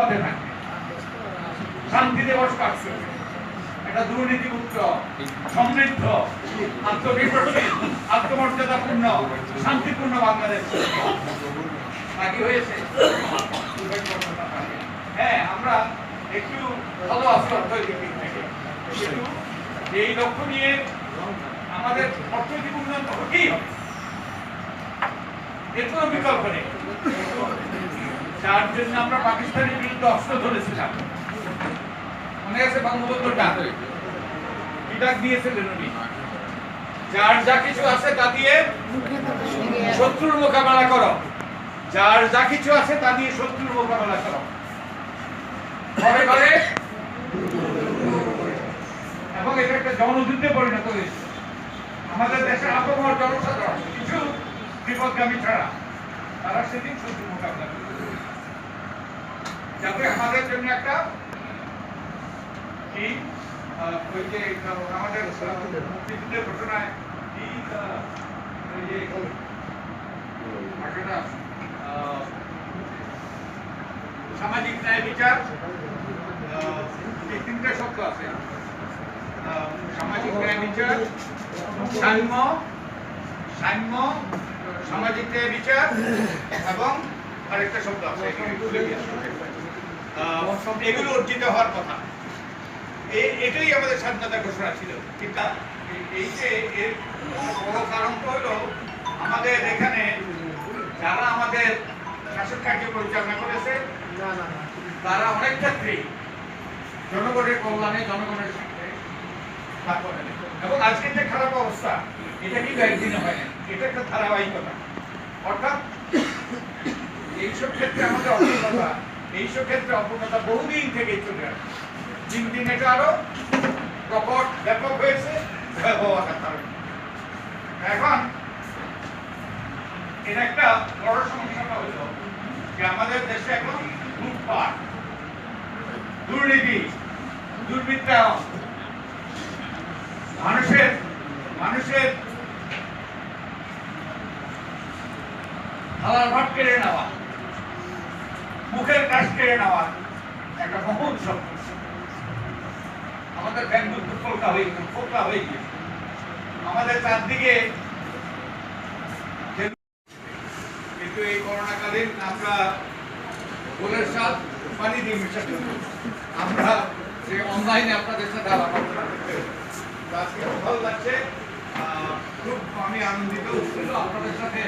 পথে থাকে বসবাস করবে একটা দুর্নীতিমুক্ত, সমৃদ্ধ আত্মমর্যাদাপূর্ণ শান্তিপূর্ণ বাংলাদেশ। বাকি হয়েছে? হ্যাঁ আমরা একটু ভালো থেকে। কিন্তু এই লক্ষ্য নিয়ে আমাদের অর্থনৈতিক উন্নয়ন তো হতেই হবে। এর কোনো বিকল্প নেই। যার জন্য আমরা পাকিস্তানের বিরুদ্ধে অস্ত্র ধরেছিলাম। মনে আছে বঙ্গবন্ধু ডাক কি ডাক দিয়েছিলেন উনি। যার যা কিছু আছে তা দিয়ে শত্রুর মোকাবেলা করো। যার যা কিছু আছে তা দিয়ে শত্রুর মোকাবেলা করো। ঘরে ঘরে। এবং এটা একটা জনযুদ্ধে পরিণত হয়েছে। আমাদের দেশের আপমর জনসাধারণ, কিছু বিপদগামী ছাড়া তারা সেদিন শত্রুর মোকাবেলা করবে। যাতে আমাদের জন্য একটা সামাজিক ন্যায় বিচার এই তিনটা শব্দ আছে। সামাজিক ন্যায় বিচার, সাম্য সাম্য, সামাজিক ন্যায় বিচার, এবং আরেকটা শব্দ আছে এখানে ভুলে গেছি। আহ, এগুলো অর্জিত হওয়ার কথা। এটাই আমাদের স্বাধীনতা ঘোষণা ছিল। কিন্তু এই- যে এর বড় কারণ হলো আমাদের এখানে যারা আমাদের শাসক কার্য পরিচালনা করেছে তারা অনেক ক্ষেত্রেই জনগণের কল্যাণে জনগণের করেন এবং আজকের যে খারাপ অবস্থা এটা কিন্তু একদিনে হয় না এটা একটা ধারাবাহিকতা। অর্থাৎ এইসব ক্ষেত্রে আমাদের অপূর্ণতা এইসব ক্ষেত্রে অপূর্ণতা বহুদিন থেকে চলে আসে। দিন দিন এটা আরও প্রকট, ব্যাপক হয়েছে। এখন এর একটা বড় যে আমাদের দেশে এখন লুটপাট, দুর্নীতি দুর্বৃত্তায়ন মানুষের মানুষের হালাল ভাট কেড়ে নেওয়া। মুখের কাজ কেড়ে নেওয়া একটা মহৎ শব্দ। আমাদের ব্যাংক ফোলকা হয়ে গেছে ফোলকা হয়ে গিয়েছে আমাদের চারদিকে কিন্তু এই করোনাকালীন আমরা গোলের স্বাদ পানি দিয়ে মেশাতে হতো। আমরা যে অনলাইনে আপনাদের সাথে আলাপ আজকে ভালো লাগছে। খুব আমি আনন্দিত। আপনাদের সাথে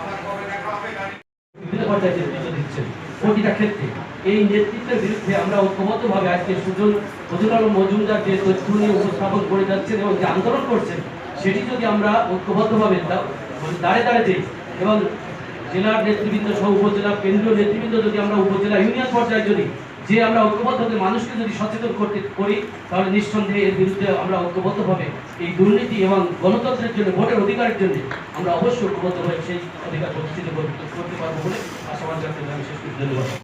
আমার কবে দেখা হবে জানি না। বিভিন্ন পর্যায়ে নেতৃত্ব দিচ্ছেন প্রতিটা ক্ষেত্রে। এই নেতৃত্বের বিরুদ্ধে আমরা ঐক্যবদ্ধভাবে আজকে সুজন ফজল মজুমদার যে তথ্য নিয়ে উপস্থাপন করে যাচ্ছেন এবং যে আন্দোলন করছেন, সেটি যদি আমরা ঐক্যবদ্ধভাবে দা- মানে দাঁড়ে দাঁড়ে দিই এবং জেলার নেতৃবৃন্দ সহ উপজেলা কেন্দ্রীয় নেতৃবৃন্দ যদি আমরা উপজেলা ইউনিয়ন পর্যায়ে যদি যে আমরা ঐক্যবদ্ধ হতে মানুষকে যদি সচেতন করতে করি, তাহলে নিঃসন্দেহে এর বিরুদ্ধে আমরা ঐক্যবদ্ধভাবে এই দুর্নীতি এবং গণতন্ত্রের জন্য, ভোটের অধিকারের জন্য আমরা অবশ্যই ঐক্যবদ্ধ হয়ে সেই অধিকার প্রতিষ্ঠিত করতে পারব বলে আশাবাদ রাখতে আমি শেষ ধন্যবাদ।